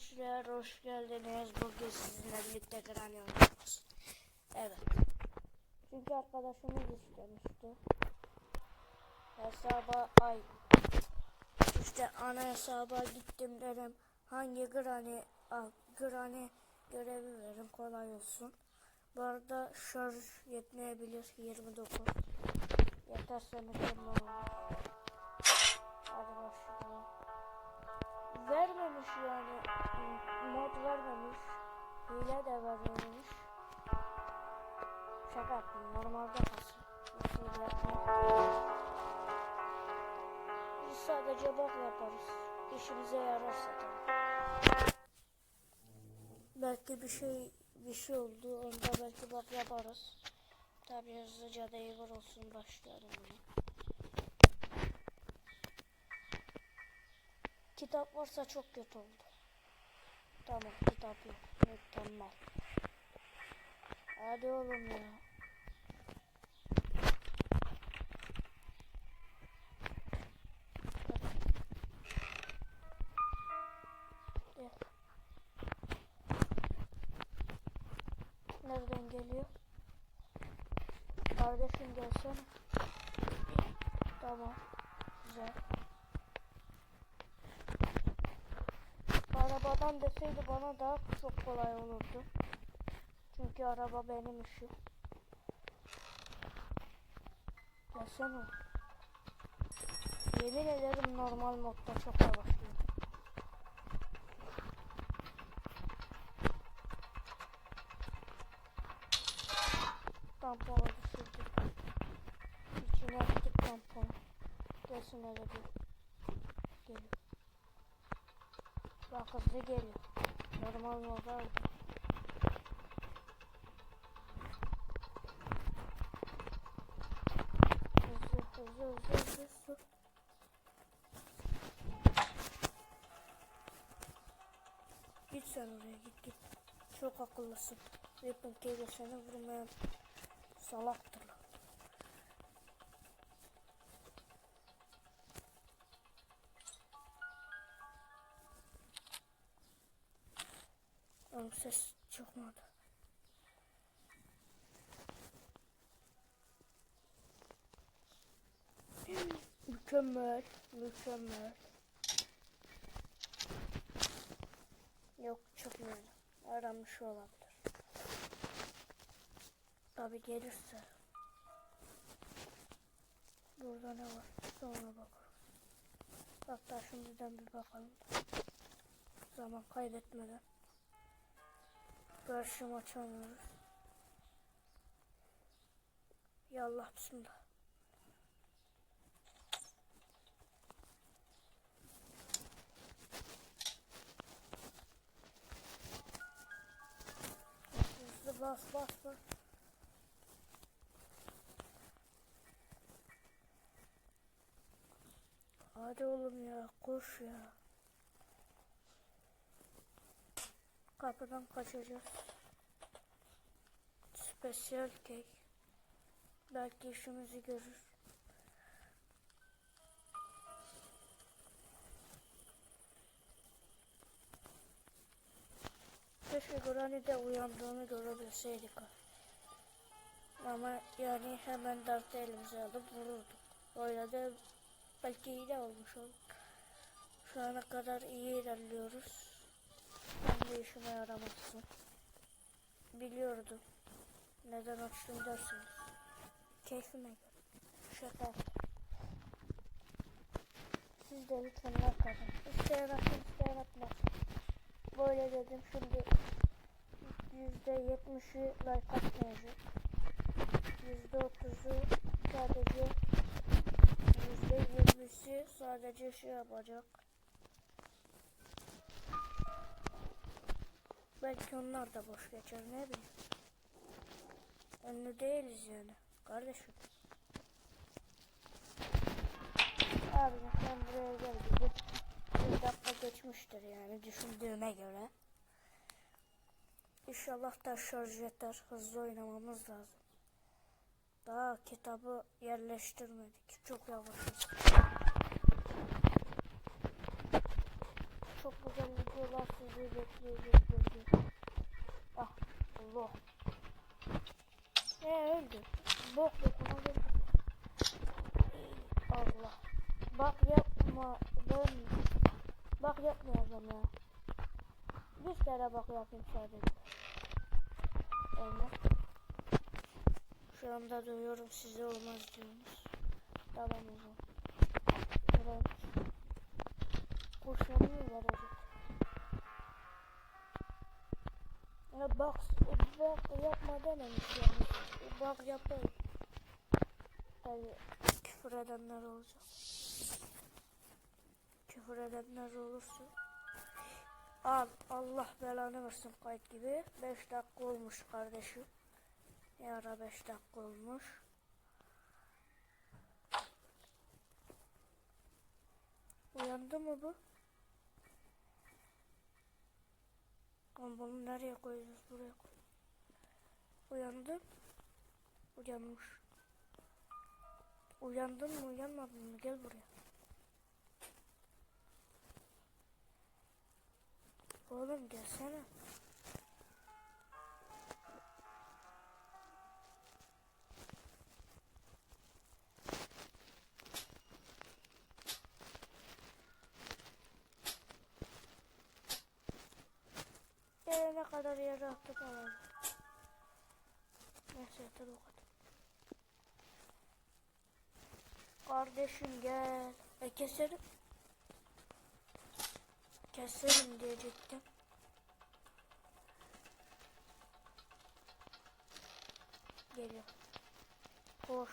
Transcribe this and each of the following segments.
gençler hoş geldiniz. Bugün sizinle birlikte Granny oynuyoruz. Evet. Çünkü arkadaşımız istemişti. Hesaba ay işte ana hesaba gittim dedim. Hangi Granny ah, Granny görevi verin kolay olsun. Bu arada şarj yetmeyebilir 29. Yeterse mükemmel olur. Vermemiş yani. Mod vermemiş. Hile de vermemiş. Şaka yaptım. Normalde Nasıl biz sadece bak yaparız. İşimize yararsa tabii. Belki bir şey bir şey oldu. Onda belki bak yaparız. Tabii hızlıca da olsun başlayalım buna. Kitap varsa çok kötü oldu. Tamam kitap yok. Mükemmel. Hadi oğlum ya. Nereden geliyor? Kardeşim gelsene. Tamam. Güzel. Arabadan deseydi bana daha çok kolay olurdu. Çünkü araba benim işim. Gelsene. Yemin ederim normal modda çok yavaşlıyor. Tamponu düşürdük. İçine attık tamponu. Gelsin hele bir. Geliyor. Bak hızlı geliyor. Normal aldım. Hızlı hızlı hızlı hızlı hızlı. Git sen oraya git git. Çok akıllısın. Weapon K'de seni vurmayan salaktır ses çıkmadı. mükemmel, mükemmel. Yok çıkmadı. Aramış olabilir. Tabi gelirse. Burada ne var? Sonra bakalım. Hatta şimdiden bir bakalım. Zaman kaybetmeden. Karşım açamıyoruz. Ya Allah bismillah. Hızlı bas bas bas. Hadi oğlum ya koş ya. Kapıdan kaçacağız. Spesyal kek. Belki işimizi görür. Keşke Granny'de uyandığını görebilseydik. Ama yani hemen dartı elimize alıp vururduk. Öyle de belki iyi de olmuş olur. Şu ana kadar iyi ilerliyoruz. De işime yaramazsın. Biliyordum. Neden açtım dersiniz. Keyfime göre. Şaka. Siz de lütfen like atın. İsteyen atın, isteyen atmaz. Böyle dedim şimdi yüzde yetmişi like atmayacak. Yüzde otuzu sadece yüzde yirmisi sadece şey yapacak. Belki onlar da boş geçer ne bileyim. Ünlü değiliz yani kardeşim. Abi sen buraya gel bir, bir dakika geçmiştir yani düşündüğüme göre. İnşallah da şarj yeter. Hızlı oynamamız lazım. Daha kitabı yerleştirmedik. Çok yavaşız. Çok güzel videolar sizi bekliyor bekliyor. Ah Allah. Ne öldü? Bok dokuna geldi. Allah. Bak yapma ben. Bak yapmayacağım ya. Bir kere bak yapayım sadece. Evet. Şu anda duyuyorum size olmaz diyorsunuz. Tamam o zaman. Buraya mu verecek? Ya bak, bak yapma dememiş yani. Bak yapayım. Tabii küfür edenler olacak. Küfür edenler olursa. Al Allah belanı versin kayıt gibi. 5 dakika olmuş kardeşim. Ne ara 5 dakika olmuş. Uyandı mı bu? Ama bunu nereye koyacağız? Buraya koy. Uyandı. Uyanmış. Uyandın mı uyanmadın mı? Gel buraya. Oğlum gelsene. Kadar yere attık alalım. Neyse yeter o kadar. Kardeşim gel. E keserim. Keserim diyecektim. Geliyor. Koş.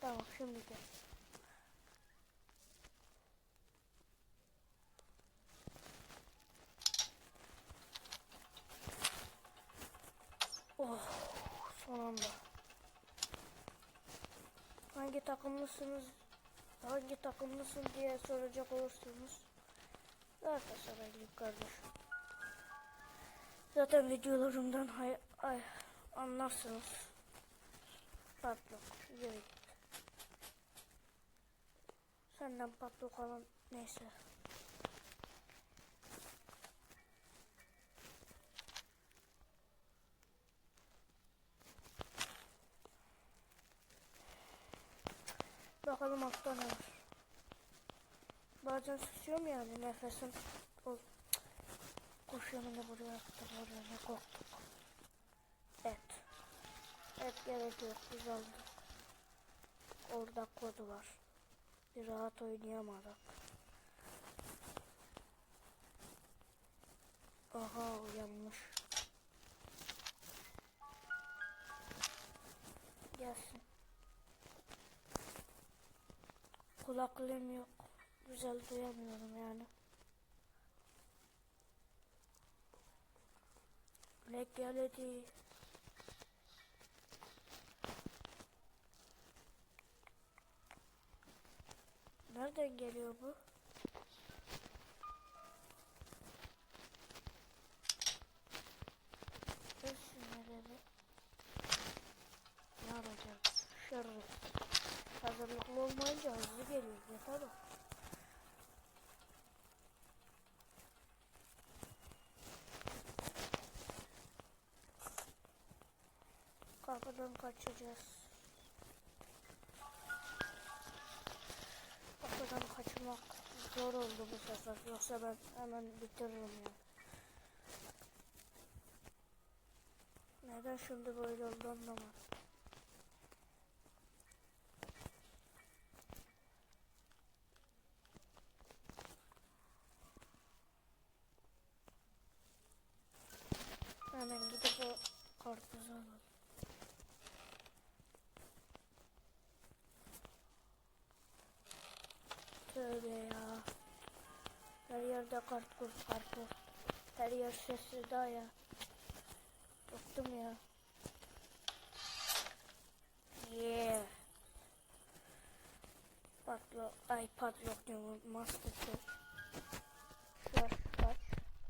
Tamam şimdi gel. Oh, son anda. Hangi takımlısınız? Hangi takımlısın diye soracak olursunuz. Galatasaraylıyım kardeşim. Zaten videolarımdan hay, ay, anlarsınız. Patlok. Yürü. Senden patlok alan neyse. Bakalım altta ne var. Bazen susuyorum yani nefesim o yanını buraya attı oraya ne korktuk. Et. Et gerek yok biz aldık. Orada kodu var. Bir rahat oynayamadık. Aha uyanmış. Gelsin. Kulaklığım yok. Güzel duyamıyorum yani. Black geldi. Nereden geliyor bu? Gelsin nerede? Ne yapacağım? Şerrif. Hazırlıklı olmayınca hızlı geliyor. Yeter o. Kapıdan kaçacağız. Kapıdan kaçmak zor oldu bu sefer. Yoksa ben hemen bitiririm ya. Neden şimdi böyle oldu anlamadım. Hemen gidip o karpuzu alalım. Tövbe ya. Her yerde karpuz karpuz. Her yer sessiz daha ya. Bıktım ya. Yeah. Patlo, ay patlok diyorum. Master Şarj kaç?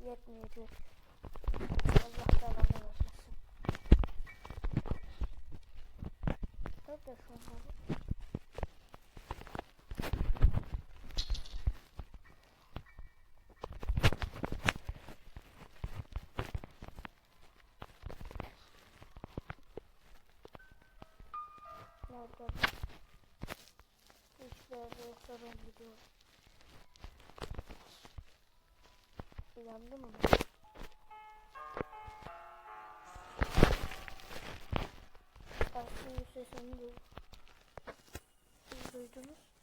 Yetmeyecek. Nerede şunları? Nerede? Hiçbir yerde yoksa ben mı? bu? Sesini duydum. Siz duydunuz.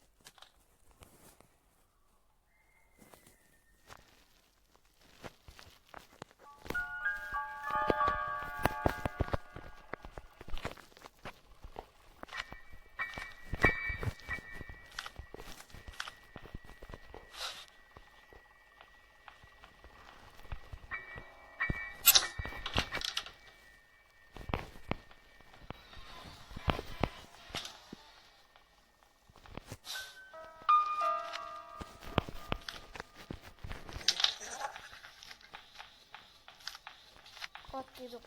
At gibi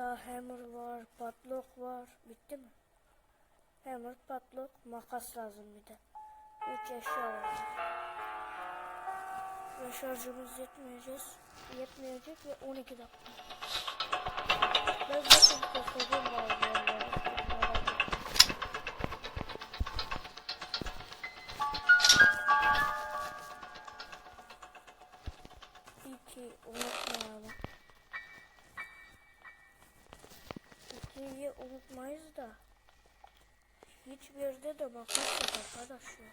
Daha hammer var, patlok var. Bitti mi? Hammer, patlok, makas lazım bir de. Üç eşya var. Ve şarjımız yetmeyeceğiz. Yetmeyecek ve 12 dakika. Ben zaten koşacağım bazı Unutmayız da. Hiçbir yerde de makas yok arkadaş ya.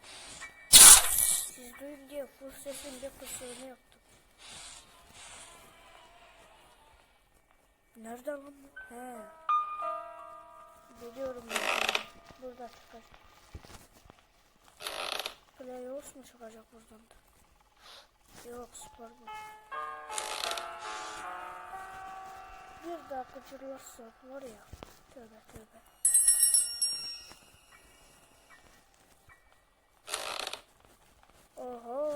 Siz duyun diye full sesin bir kısmını yaptım. Nerede lan bu? He. Biliyorum ben. Burada çıkacak. Playoffs mu çıkacak buradan da? Yok spor bu. Bir daha kaçırırsak var ya. Tövbe tövbe. Oho.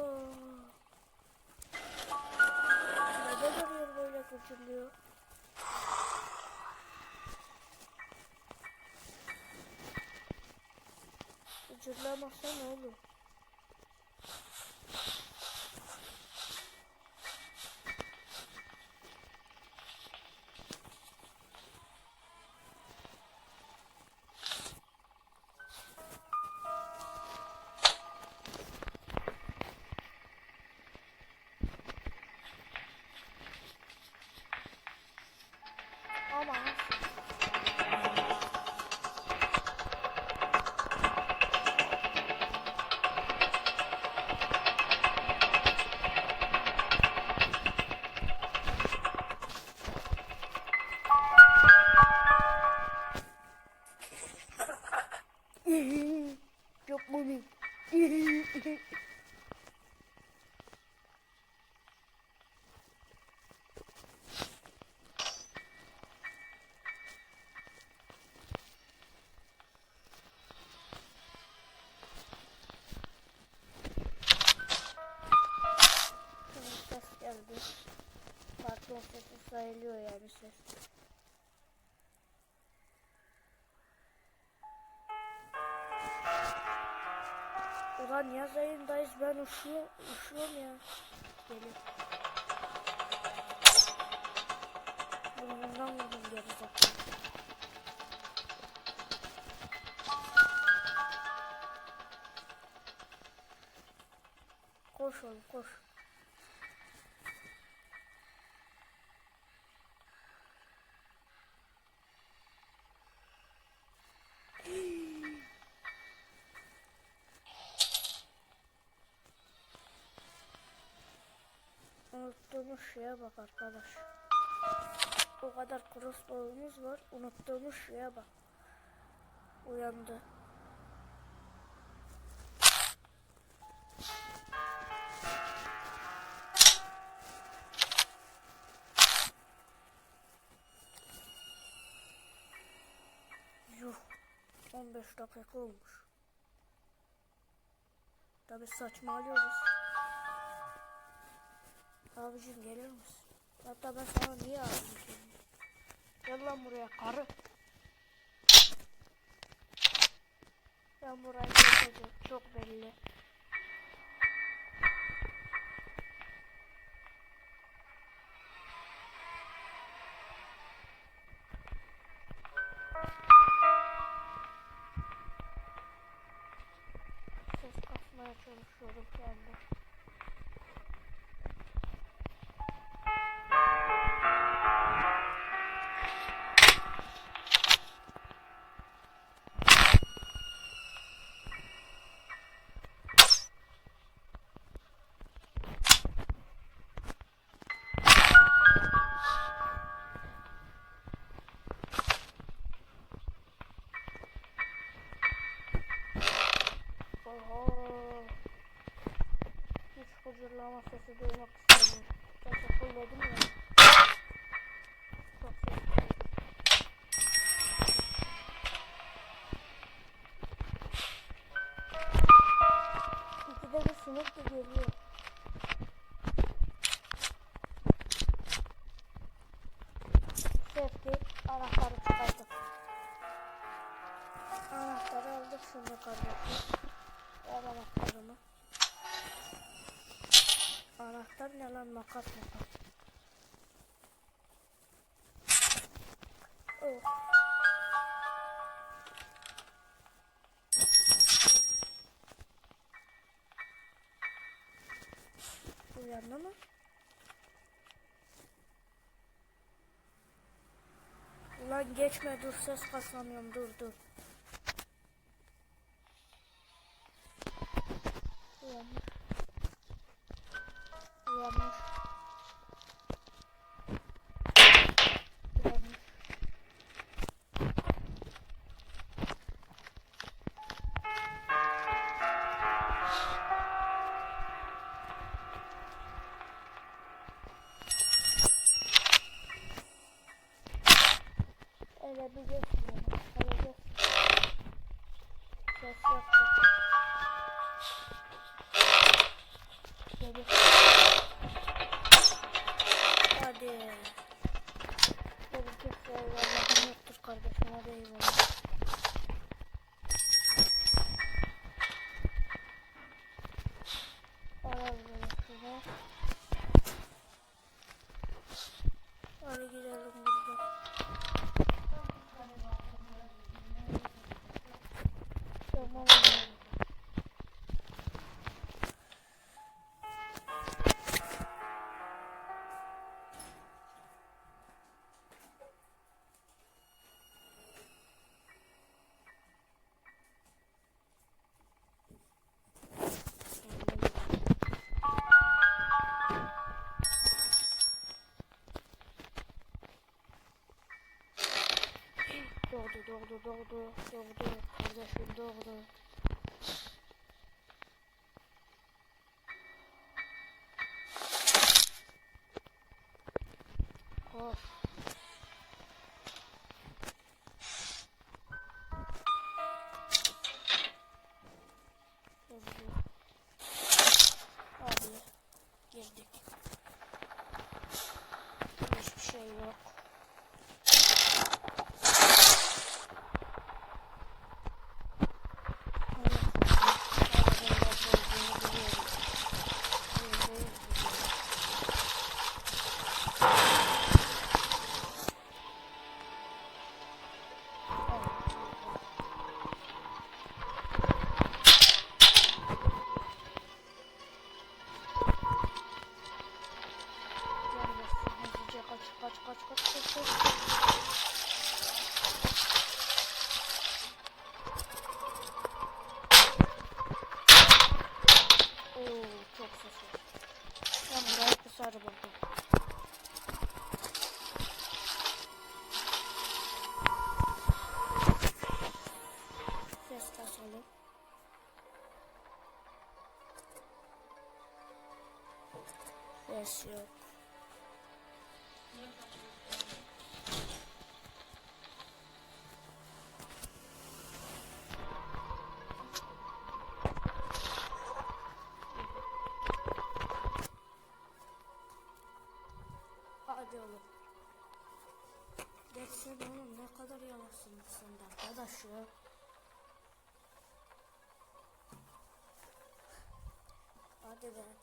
Neden oluyor böyle kaçırılıyor? Kaçırılamazsa ne olur? Sesi sayılıyor yani ses. Ulan yaz ayındayız ben uşuyor, uşuyorum ya. Gelin. Burnundan vurdum gerizekalı. Koş oğlum koş. Unuttuğumuz şeye bak arkadaş. O kadar crossbow'umuz var. Unuttuğumuz şeye bak. Uyandı. Yuh. 15 dakika olmuş. Tabi saçmalıyoruz. Abicim gelir misin? Hatta ben sana niye abicim? Gel lan buraya karı. Ben burayı geçeceğim. Çok belli. Ses kasmaya çalışıyorum şu Huzurlama sesi duymak istemiyorum. Sesi fullledim ya. Çok sesli. İkide bir sinek de geliyor. Lan makas makas. Oh. Uyandı mı? Ulan geçme dur ses kasamıyorum dur dur. Öyle Doğdu, doğdu, doğdu, doğdu. Kardeşim doğdu. Hadi oğlum. Geçsene oğlum ne kadar yavaşsın sen de arkadaş ya. Hadi be.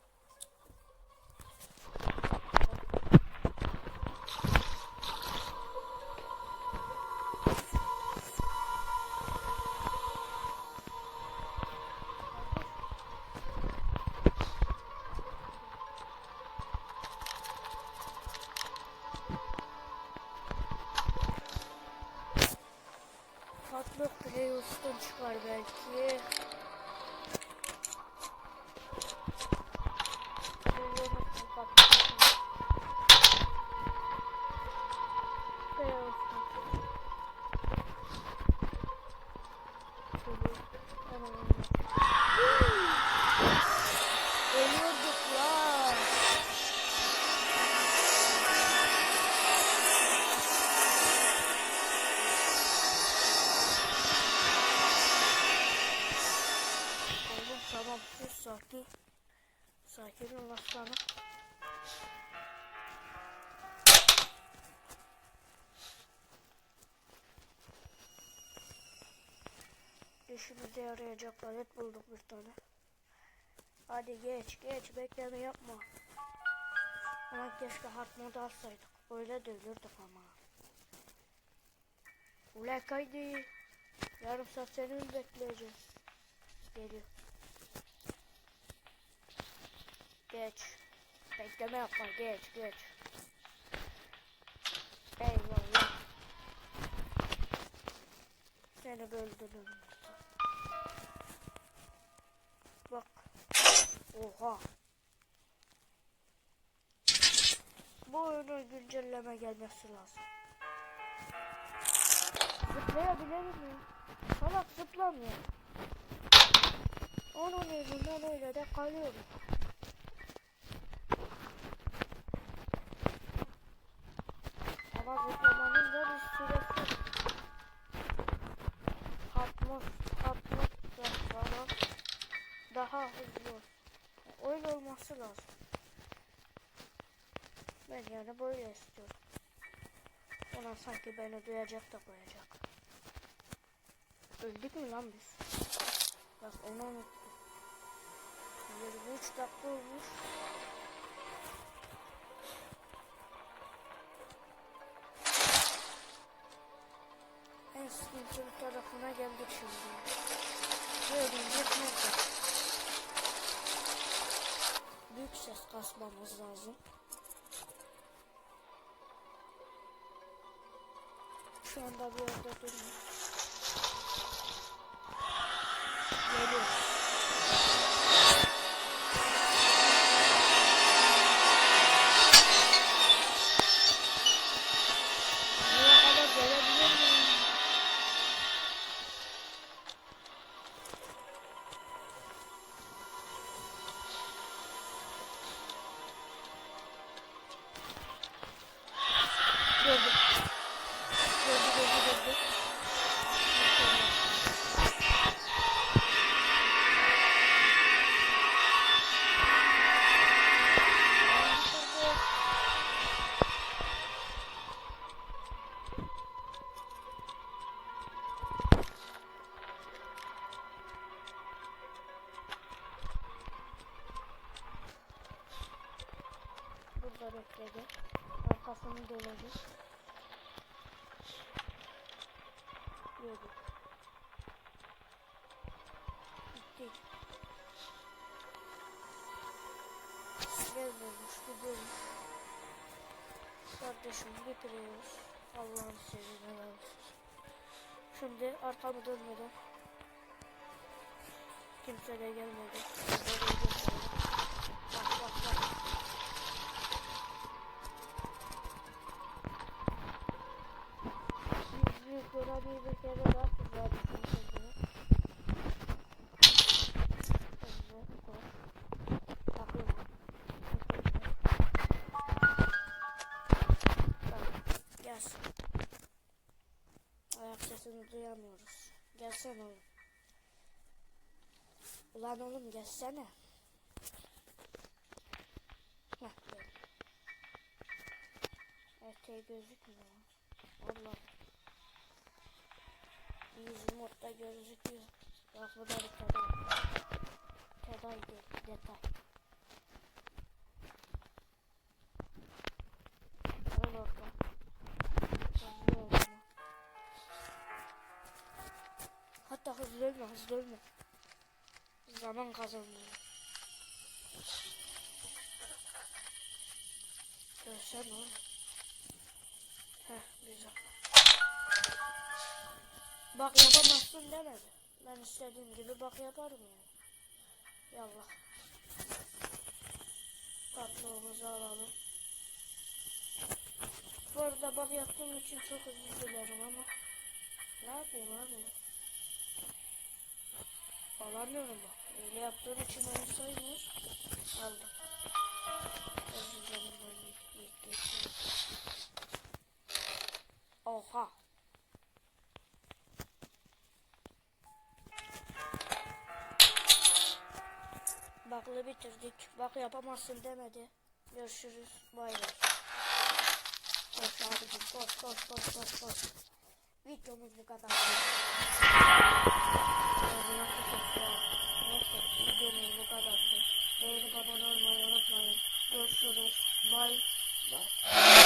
Playus'tan çıkar belki. İşimize yarayacak palet bulduk bir tane. Hadi geç geç bekleme yapma. Ama keşke hard modu alsaydık. Öyle de ölürdük ama. Ulan kaydı. Yarım saat seni bekleyeceğiz? Geliyor. Geç. Bekleme yapma geç geç. Eyvallah. Seni böldüm. Oha. Bu oyunun güncelleme gelmesi lazım. Zıplayabilir miyim? Salak zıplamıyor. Onun yüzünden öyle de kalıyorum. Ama zıplamanın olması lazım. Ben yani böyle istiyorum. Ona sanki beni duyacak da koyacak. Öldük mü lan biz? Bak onu unuttum. 23 dakika olmuş. En sıkıntılı tarafına geldik şimdi. Görünecek nerede? Büyük ses kasmamız lazım. Şu anda bir yerde durmuyor. Geliyor. Gördük. Gitti. Gelmemiş, gidiyormuş. Kardeşim bitiriyoruz. Allah'ın sevdiğine versin. Şimdi arkamı dönmeden kimse de gelmedi. Bak bak bak. Gelsene oğlum. Ulan oğlum gelsene. Heh gel. Gözükmüyor. Allah. Yüz modda gözüküyor. Bak bu da bir detay. Detay değil, detay. Al orada. Hatta hızlı ölme, hızlı ölme. Zaman kazanıyor. Görsene oğlum. Heh, güzel. Bak yapamazsın demedi. Ben istediğim gibi bak yaparım yani. Yallah. Tatlığımızı alalım. Bu arada bak yaptığım için çok özür dilerim ama ne yapayım abi? Alamıyorum bak. Öyle yaptığım için onu saymıyor. Aldım. Oha. Baklı bitirdik. Bak yapamazsın demedi. Görüşürüz. Bay bay. Koş abicim koş koş koş koş koş. Videomuz bu kadar. Neyse videomuz bu kadar. Beğenip abone olmayı unutmayın. Görüşürüz. Bay bay.